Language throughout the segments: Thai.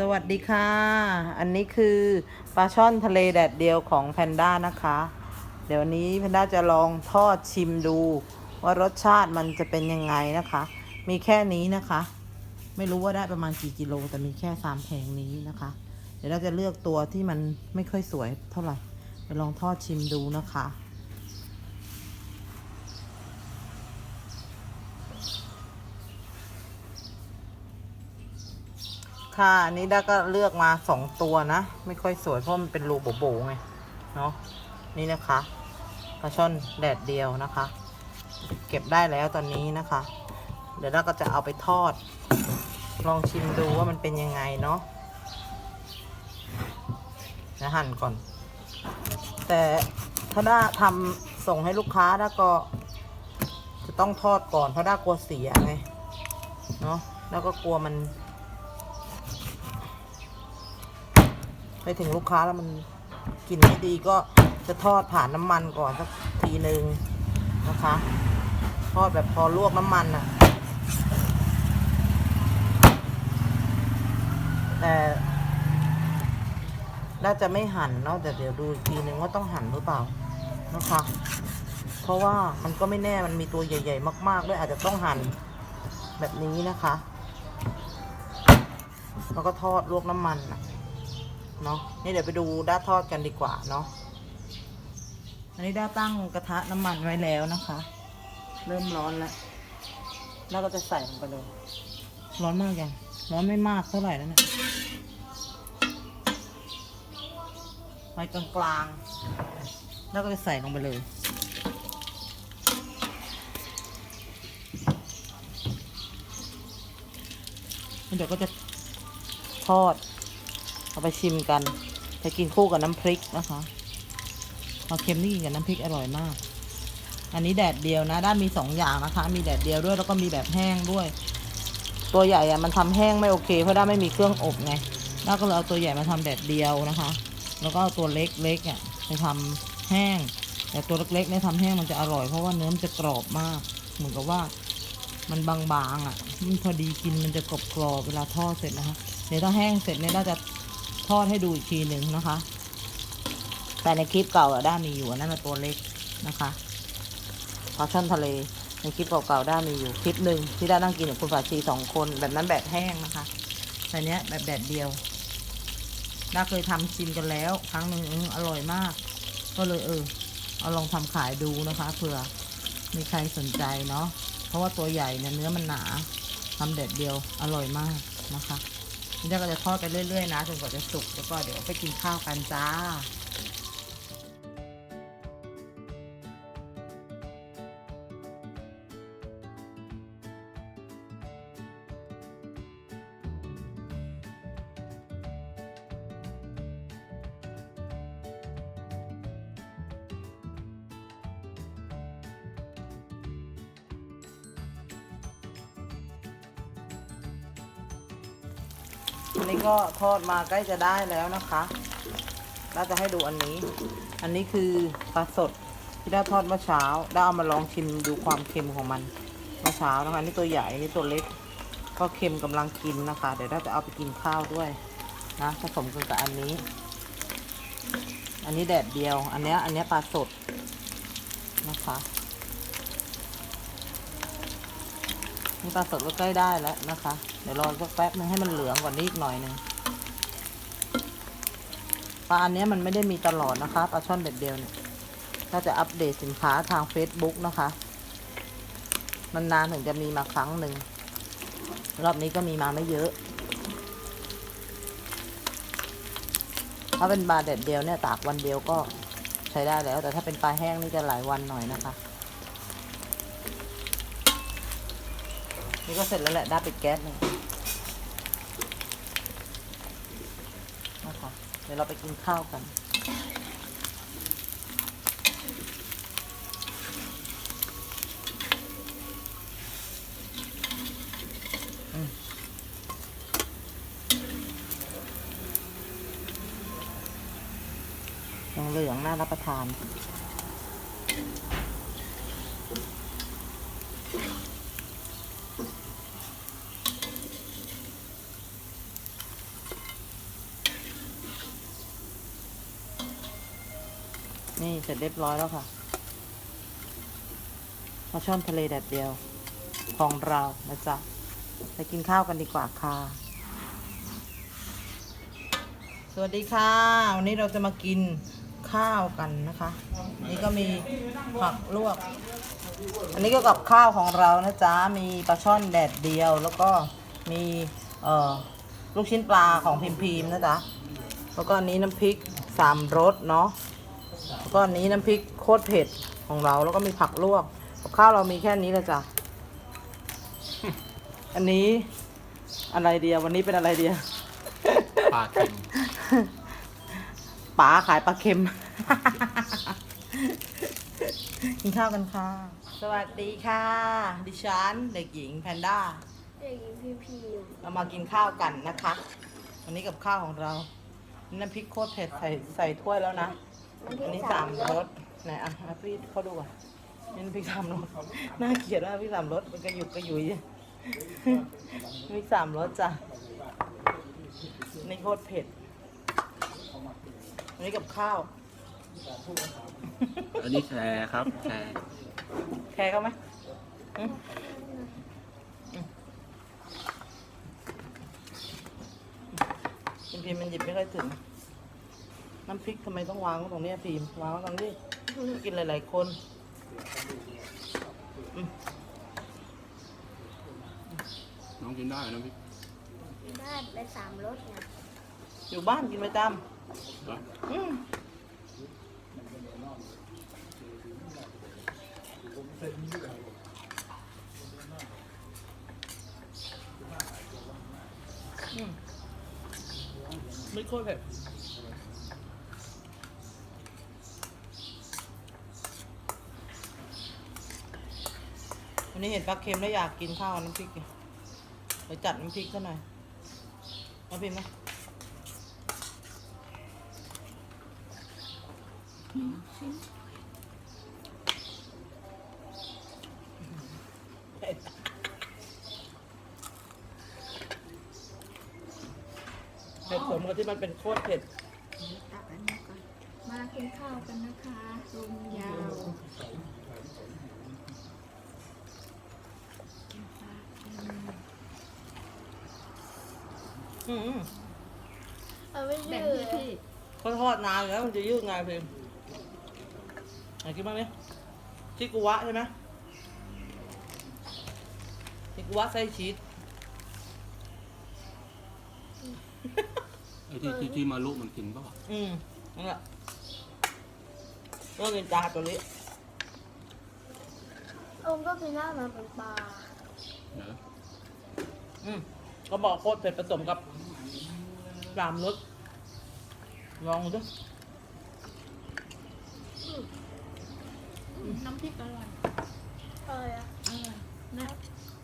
สวัสดีค่ะ อันนี้คือปลาช่อนทะเลแดดเดียวของแพนด้านะคะ เดี๋ยววันนี้แพนด้าจะลองทอดชิมดู ว่ารสชาติมันจะเป็นยังไงนะคะ มีแค่นี้นะคะ ไม่รู้ว่าได้ประมาณกี่กิโล แต่มีแค่สามแผงนี้นะคะ เดี๋ยวเราจะเลือกตัวที่มันไม่ค่อยสวยเท่าไหร่ไปลองทอดชิมดูนะคะ ค่ะอันนี้ด้าก็เลือกมาสองตัวนะ ไม่ค่อยสวยเพราะมันเป็นรูโบๆไงเนาะนี่นะคะปลาช่อนแดดเดียวนะคะ เก็บได้แล้วตอนนี้นะคะ เดี๋ยวเราก็จะเอาไปทอด ลองชิมดูว่ามันเป็นยังไงเนาะนะหั่นก่อน แต่ถ้าด้าทำส่งให้ลูกค้าด้าก็ จะต้องทอดก่อนเพราะด้ากลัวเสียไงเนาะแล้วก็กลัวมัน ไปถึงลูกค้าแล้วมันกลิ่นไม่ดีก็จะทอดผ่านน้ำมันก่อนสักทีหนึ่งนะคะทอดแบบพอลวกน้ำมันอะแต่น่าจะไม่หั่นเนาะแต่เดี๋ยวดูอีกทีนึงว่าต้องหั่นหรือเปล่านะคะ เพราะว่ามันก็ไม่แน่มันมีตัวใหญ่ ๆ มากๆด้วยอาจจะต้องหั่นแบบนี้นะคะ แล้วก็ทอดลวกน้ำมันอะ เนาะนี่เดี๋ยวไปดูด้าทอดกันดีกว่าเนาะอันนี้ด้าตั้งกระทะน้ำมันไว้แล้วนะคะ เริ่มร้อนแล้วแล้วก็จะใส่ลงไปเลย ร้อนมากยังร้อนไม่มากเท่าไหร่แล้วเนี่ยไฟกลางๆแล้วก็จะใส่ลงไปเลยเดี๋ยวก็จะทอด เอาไปชิมกันจะกินคู่กับน้ำพริกนะคะปลาเค็มนี่กินกับน้ำพริกอร่อยมาก อันนี้แดดเดียวนะ ด้านมีสองอย่างนะคะ มีแดดเดียวด้วยแล้วก็มีแบบแห้งด้วย ตัวใหญ่อะมันทำแห้งไม่โอเค เพราะด้านไม่มีเครื่องอบไงด้าก็เลยเอาตัวใหญ่มาทำแดดเดียวนะคะ แล้วก็เอาตัวเล็กเล็กอะไปทำแห้ง แต่ตัวเล็กๆเนี่ยทำแห้งมันจะอร่อยเพราะว่าเนื้อมันจะกรอบมาก เหมือนกับว่ามันบางๆอะมันพอดีกินมันจะกรอบกรอบๆเวลาทอดเสร็จนะคะ เดี๋ยวถ้าแห้งเสร็จเนี่ยด้าจะ ทอดให้ดูอีกทีหนึ่งนะคะ แต่ในคลิปเก่าด้ามีอยู่อันนั่นนตัวเล็กนะคะปลาช่อนทะเลในคลิปเก่าๆด้ามีอยู่คลิปหนึ่งที่ด้านั่งกินกับคุณฝาชีสองคน แบบนั้นแบบแห้งนะคะแต่เนี้ยแบบแดดเดียวด้าเคยทำชิมกันแล้ว ครั้งหนึ่งอร่อยมาก ก็เลยเออเอาลองทำขายดูนะคะเผื่อมีใครสนใจเนาะเพราะว่าตัวใหญ่เนี่ยเนื้อมันหนาทำแดดเดียวอร่อยมากนะคะ นี่เราก็จะทอดกันเรื่อยๆนะจนกว่าจะสุกแล้วก็เดี๋ยวไปกินข้าวกันจ้า อันนี้ก็ทอดมาใกล้จะได้แล้วนะคะเราจะให้ดูอันนี้ อันนี้คือปลาสดที่ได้ทอดเมื่อเช้า ได้เอามาลองชิมดูความเค็มของมันเมื่อเช้านะคะนี่ตัวใหญ่นี่ตัวเล็ก ก็เค็มกำลังกินนะคะ เดี๋ยวเราจะเอาไปกินข้าวด้วยนะผสมกันกับอันนี้ อันนี้แดดเดียว อันนี้อันนี้ปลาสดนะคะ นี่ปลาสดก็ใกล้ได้แล้วนะคะ เดี๋ยวรอสักแป๊บนึงให้มันเหลืองกว่านี้อีกหน่อยหนึ่งปลาอันนี้มันไม่ได้มีตลอดนะคะปลาช่อนเด็ดเดียวเนี่ยถ้าจะอัปเดตสินค้าทาง Facebook นะคะ มันนานถึงจะมีมาครั้งหนึ่ง รอบนี้ก็มีมาไม่เยอะ ถ้าเป็นปลาเด็ดเดียวเนี่ยตากวันเดียวก็ใช้ได้แล้ว แต่ถ้าเป็นปลาแห้งนี่จะหลายวันหน่อยนะคะ นี่ก็เสร็จแล้วแหละได้ปิดแก๊สเลยนะคะเดี๋ยวเราไปกินข้าวกัน ยังเหลืองน่ารับประทาน เสร็จเรียบร้อยแล้วค่ะปลาช่อนทะเลแดดเดียว ของเรานะจ๊ะ ไปกินข้าวกันดีกว่าค่ะ สวัสดีค่ะ วันนี้เราจะมากินข้าวกันนะคะ นี่ก็มีผักลวก อันนี้ก็กับข้าวของเรานะจ๊ะ มีปลาช่อนแดดเดียว แล้วก็มีเอ่อลูกชิ้นปลาของพิมพิมนะจ๊ะ แล้วก็อันนี้น้ำพริกสามรสเนาะ แล้วก็อันนี้น้ำพริกโคตรเผ็ดของเราแล้วก็มีผักลวกกับข้าวเรามีแค่นี้เลยจ้ะ อันนี้อะไรเดียววันนี้เป็นอะไรเดียวปลาเค็มป๋าขายปลาเค็ม กินข้าวกันค่ะ สวัสดีค่ะ ดิฉันเด็กหญิงแพนด้า เด็กหญิงพิมพิมเรามากินข้าวกันนะคะ วันนี้กับข้าวของเรานี่น้ำพริกโคตรเผ็ดใส่ใส่ถ้วยแล้วนะมัน อันนี้ที่สามรสไหนอะอะพี่เขาดูอะนี่น้ำพริกสามรสน่าเกลียดว่ากพี่สามรสมันกระยุกกระยุยมีสามรสจ้ะนี่โคตรเผ็ดอันนี้กับข้าว อันนี้แชร์ครับแชร์แคร์เขาไหมอืมอืมพิมพิมมันหยิบไม่ค่อยถึง น้ำพริกทำไมต้องวางไว้ตรงเนี้ยพิมวางไว้ตรงนี้กินหลาย ๆ คนอืมน้องกินได้น้ำพริกได้ไปสามรถไงอยู่บ้านกินประจเหรอำอืมอืมไม่โคตรเผ็ด วันนี้เห็นปลาเค็มแล้วอยากกินข้าวน้ำพริกเดี๋ยวจัดน้ำพริกซะหน่อยน้ำพริกไหมเผ็ดสมกับที่มันเป็นโคตรเผ็ดตักอันนี้ก่อนมากินข้าวกันนะคะลมยาว อืมเอาไม่แบ่งยืที่ดพี่เขาทอดนานแล้วมันจะยืดไงเพิมไหนกินบ้างเนี่ยชิกุวะใช่ไหมชิกุวะไส้ชีสไอ้ที่ที่ที่มาลุมันกินป่ะอืมนั่นแหละก็กินจาตัวนี้องค์ก็เป็นหน้ามันเป็นปลาเนอะอืม ก็บอกโคตรเผ็ดผสมกับสามรสลองดู น้ำพริกอร่อยเอออร่อยนะ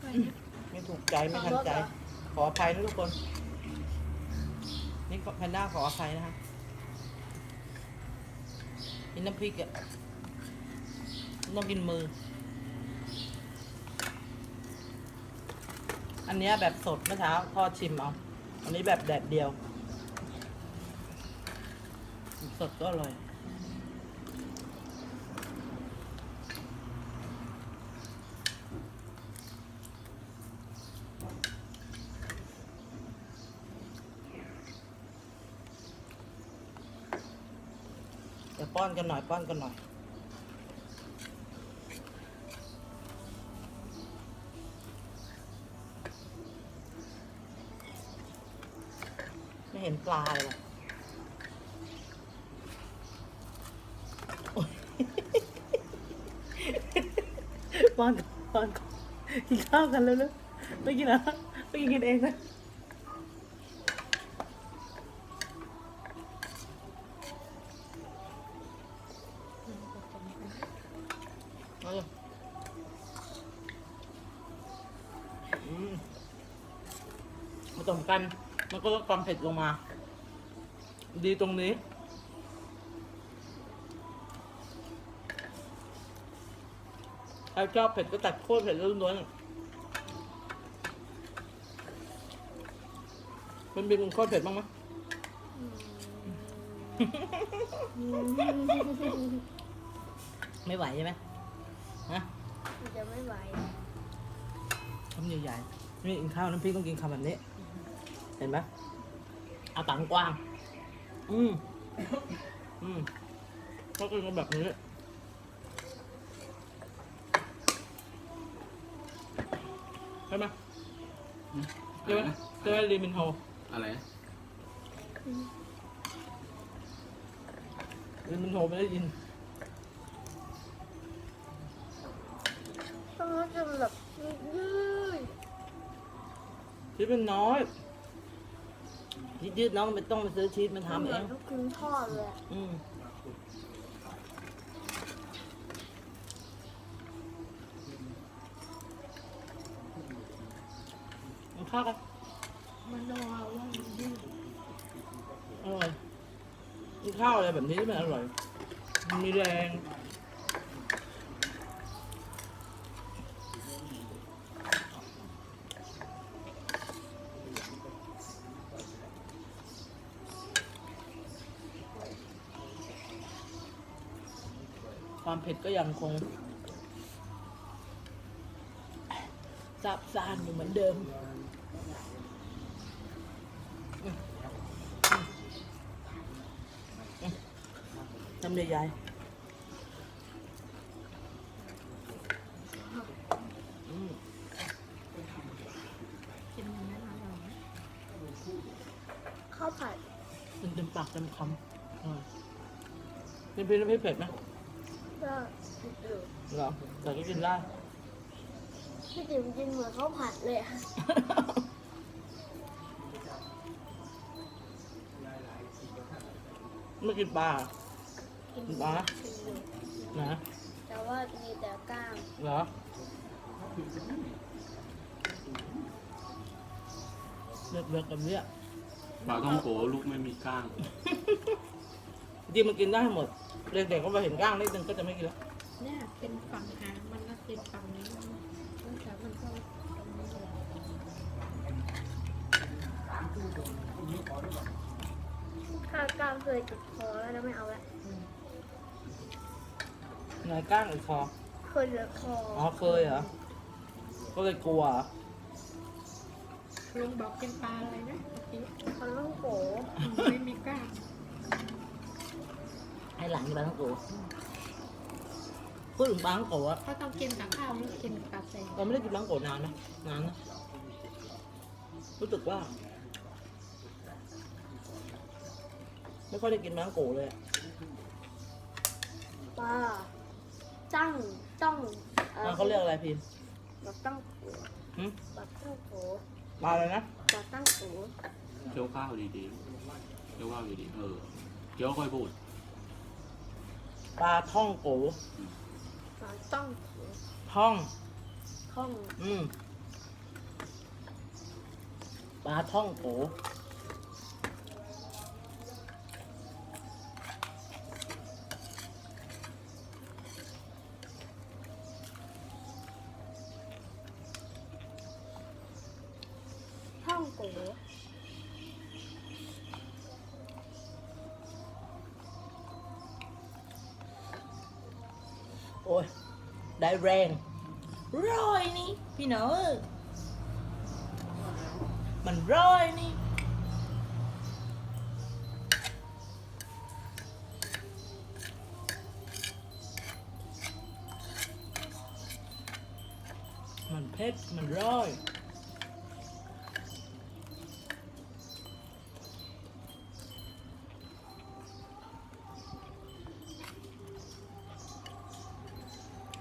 อร่อยนะไม่ถูกใจไม่ทันใจ ขออภัยนะทุกคน นี่แพนด้าขออภัยนะคะนี่น้ำพริกอะต้องกินมือ อันนี้แบบสดเมื่อเช้าทอดชิมเอา อันนี้แบบแดดเดียว สดก็อร่อยเดี๋ยวป้อนกันหน่อยป้อนกันหน่อย เห็นปลาเลยวะโอ๊ยป้อนก่อนป้อนก่อนกินข้าวกันแล้วเลยไม่กินนะไม่กินกันเองนะเอาเลยอืมผสมกัน มันก็ลดความเผ็ดลงมา ดีตรงนี้ ใครชอบเผ็ดก็ตัดโคตรเผ็ดล้วนๆเป็นบินโคตรเผ็ดบ้างไหมอืมไม่ไหวใช่ไหมฮะมันจะไม่ไหวคำใหญ่ๆนี่กินข้าวน้ำพริกต้องกินคำแบบนี้ เห็นไหมเอาปากกว้าง อืมอืมก็กินกันแบบนี้ใช่ไหมอืมใช่ไหมใช่ไหมลีมินโฮอะไรนะลีมินโฮไม่ได้ยินต้องรู้สึกแบบยืดชีสมันน้อย ยืดๆน้องไม่ต้องไปซื้อชีสมันๆทำเหเอมือนงลูกชิ้นทอดเลยอะอืมมันข้าวกันมันรอว่ามันยืดอร่อยกินข้าวอะไรแบบนี้ที่มันอร่อยมันมีแรง ผ็ดก็ยังคงซาบซ่านอยู่เหมือนเดิมทำใหญ่ๆอืมกินมันไม่อร่อยนะข้าวผัดมันเต็มปากเต็มคำอร่อยนี่พี่น้ำพริกเผ็ดไหม ก็จืดเหรอแต่ก็กินได้ๆพี่ติ๋มกินเหมือนข้าวผัดเลยอะไม่กินปลา กินปลากินอยู่นะแต่ว่ามีแต่กล้างเหรอ เลือกเลือกกับเนี้ยปลาท่องโกลูกไม่มีก้าง จริงๆมันกินได้หมด เด็กๆก็มาเห็นก้างนิดนึงก็จะไม่กินแล้วเนี่ยเป็นฝั่งหางมันก็เป็นฝั่งนี้มันแต่มันก็ตรงนี้เลยถ้ากล้างเคยติดคอแล้วไม่เอาละไงก้างอีกคอเคยเหลือคออ๋อเคยเหรอก็เลยกลัวเหรอลุงบอกเป็นปลาอะไรนะเมื่อกี้เขาต้องโกไม่มีกล้าง ให้หลังปลาทั้งโกพูดถึงปลาทั้งโกอะเขาต้องกินกับข้าวหรือกินกับแกงเราไม่ได้กินปลาทั้งโกนานไหมนานนะรู้สึกว่า ไม่ค่อยได้กินปลาทั้งโกเลยอะปลาตั้งต้องอ่าเขาเรียกอะไรพิมพ์แบบตั้งโกหึแบบตั้งโกปลาอะไรนะแบบตั้งโกเคี้ยวข้าวดีๆเคี้ยวข้าวดีๆเออเคี้ยวค่อยพูด ปลาท่องโกแบบตั้งโกท่อง ท่องอืมปลาท่องโกท่องโก ได้แรงร้อยนี่พี่น้องมันร้อยนี่มันเผ็ดมันร้อย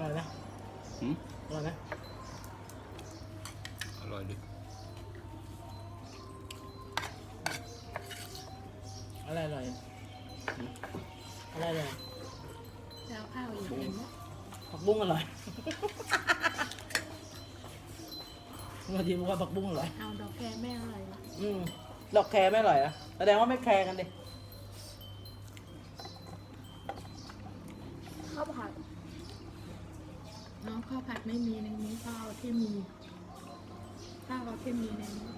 อะไรนะหืมอะไรนะอร่อยดิอะไรอร่อยหืมอะไรอร่อยแล้วข้าวอีกเห็นไหมผักบุ้งอร่อยบางทีมันว่าผักบุ้งอร่อย เอาดอกแคไม่อร่อยหรออืมดอกแคร์ไม่อร่อยอะแสดงว่าไม่แคร์กันดิ เคมีในนี้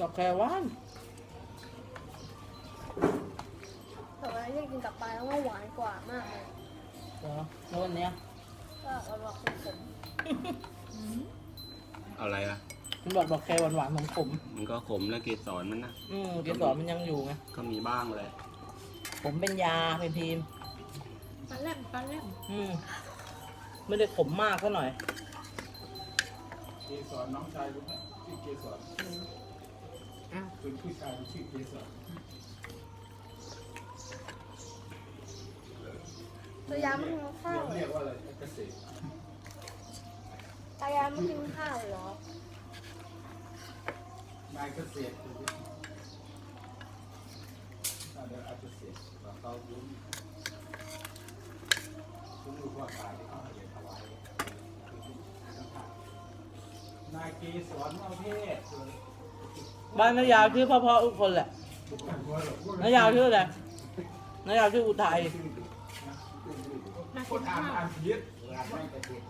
ดอกแครวานแต่ว่าเนี่ยกินกลับไปแล้วว่าหวานกว่ามากเลยเหรอแล้ววันเนี้ยก็อร่อยขมเอาะไรอะ มันบอกดอกแครหวานๆขมมันก็ขมแล้วเกสรมันนะๆอืมเกสรมันยังอยู่ไง ก็มีบ้างเลย ผมเป็นยาเป็นพีมปลาแหลมปลาแหลมอืมไม่ได้ขมมากเท่าหน่อย เกสรน้องชายรู้ไหมชื่อเกสรอ้าวเป็นผู้ชายชื่อเกสรๆตัวยาไม่กินข้าวเรียกว่าอะไรเกษตรตายาไม่กินข้าวเหรอนายเกษตรเดี๋ยวอาจ นลุ้นรู้ว่าตายที่เขาให้เรียนถวายนายเกสรเอาเทศบ้านนายาวชื่อพ่อพ่อทุกคนแหละนายาวชื่ออะไรนายาวชื่ออุทัยน่าคกินนอ่าข้านวอ่านผิดอ่านไม่เกษตร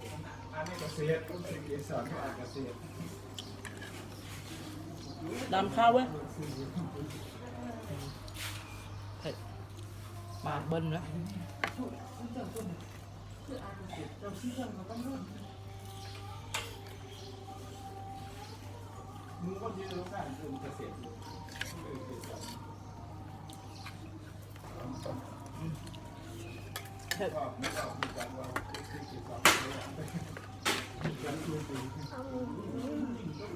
อ่านไม่เกษตรต้องเป็นเกสรก็อ่านเกษตรดำข้าวเว้ยเผ็ด ปากเบิ้ลแล้วมึงก็ยืนตรงนั้นเป็นเกษตรเออเกษตรเผ็ดก็ไม่ต้องมีการว่าคือคือความเลยการดูดู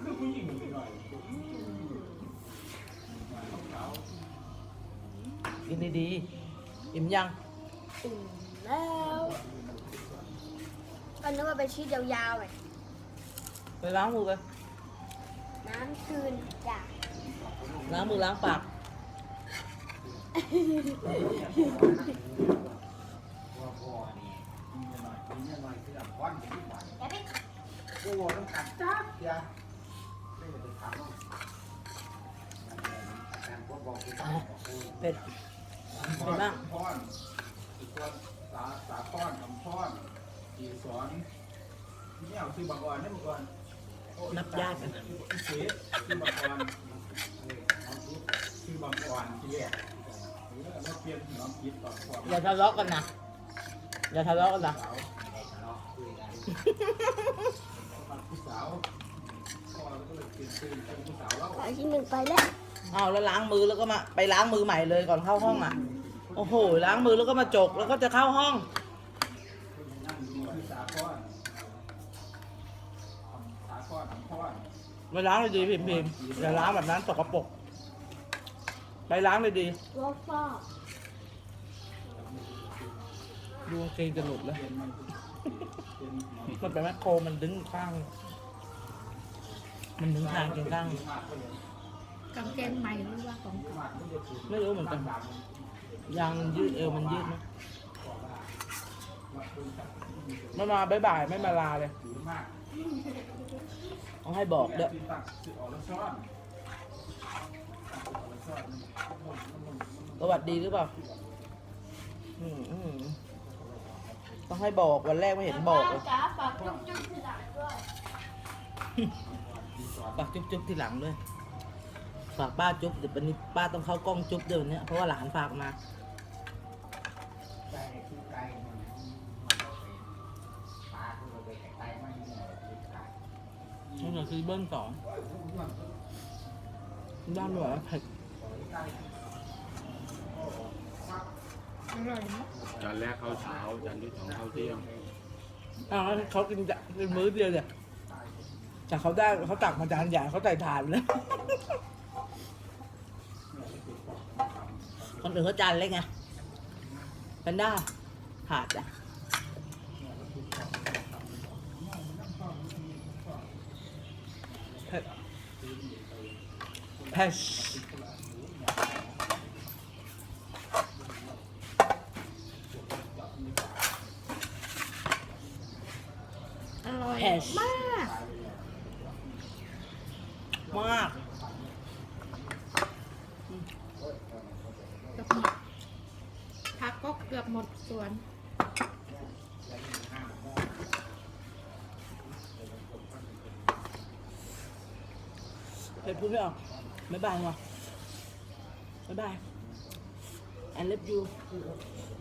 คือผู้หญิงหน่อยกินดีๆ อิ่มยัง อิ่มแล้วก็นึกว่าเป็นชีสยาวๆเลยไปล้างมือกันน้ำคืนจ้ะล้างมือล้างปากว่าพ่ อนี่มีหน่อยมีหน่อยคืออะควันที่หวานอย่าไปโอ้โหต้องการจับยาไม่ได้ไปทำกาพบบอกคือการบอกคือเผ็ดพรพรอีกคนสาสาพรคำพรอีสอนเนี่ยคือบางอ่อนนี่บางอ่อนนับญาติกันเสียคือบางอ่อนคือบางอ่อนที่แรกเราเปลี่ยนน้องคิดต่อความอย่าทะเลาะกันนะ อย่าทะเลาะกันนะขี้สาวพ่อก็เลยเปลี่ยนชื่อเป็นผู้สาวแล้วขอที่หนึ่งไปแล้วเอาแล้วล้างมือแล้วก็มาไปล้างมือใหม่เลยก่อนเข้าห้องอะ โอ้โห ล้างมือแล้วก็มาจก แล้วก็จะเข้าห้องนั่งดูคือสาพรสาพรคำพรไปล้างเลยดีพิมพ์พิมพ์อย่าล้างแบบนั้นสกปรกไปล้างเลยดี รถฟ้าดูกางเกงจะหลุดแล้ว เป็นมันเป็นมันเป็นแมคโครมันดึงข้าง มันดึงทางเกงข้าง กางเกงใหม่หรือว่าของเก่าไม่รู้เหมือนกัน ยางยืดเอวมันยืดไหมไม่มาบ๊ายบายไม่มาลาเลยถือมากต้องให้บอกเด้อที่ตักสิออกแล้วซ่อนออกแล้วซ่อนสวัสดีหรือเปล่าอืมอืมต้องให้บอกวันแรกไม่เห็นบอกเลยจ๋าฝากจุ๊บจุ๊บที่หลังด้วยฝากจุ๊บจุ๊บที่หลังด้วย ฝากป้าจุ๊บเดี๋ยววันนี้ป้าต้องเข้ากล้องจุ๊บเดี๋ยววันนี้เพราะว่าหลานฝากมาใจคือไก่ปลาคือเราไปไก่ไม่เนี่ยไก่นี่ก็คือเบิ้ลสองด้านหลังเผ็ดอร่อยนะจานแรกเข้าเช้าจานที่สองเข้าเที่ยงอ้าวแล้วเขากินจะกินมื้อเดียวเนี่ยแต่เขาได้เขาตักมาจานใหญ่เขาใส่ถาดเลย คนอื่นเขาจานเล็กไงเป็นได้ถาดจ้ะเผ็ดเผ็ดอร่อยเผ็ดมาก มาก เกือบหมดผักก็เกือบหมดสวน เผ็ดพูดไม่ออกบ๊ายบายว่ะบ๊ายบาย I love you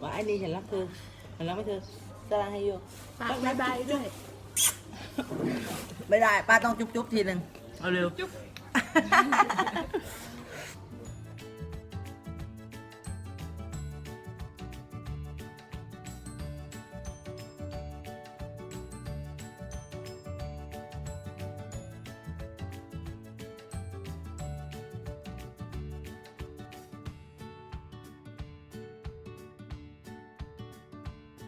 ว่าไอ้นี่ฉันรักเธอฉันรักไม่เธอสร้างให้อยู่ฝากบายบายด้วย ไม่ได้ ป้าต้องจุ๊บๆทีหนึ่งเอาเร็ว จุ๊บ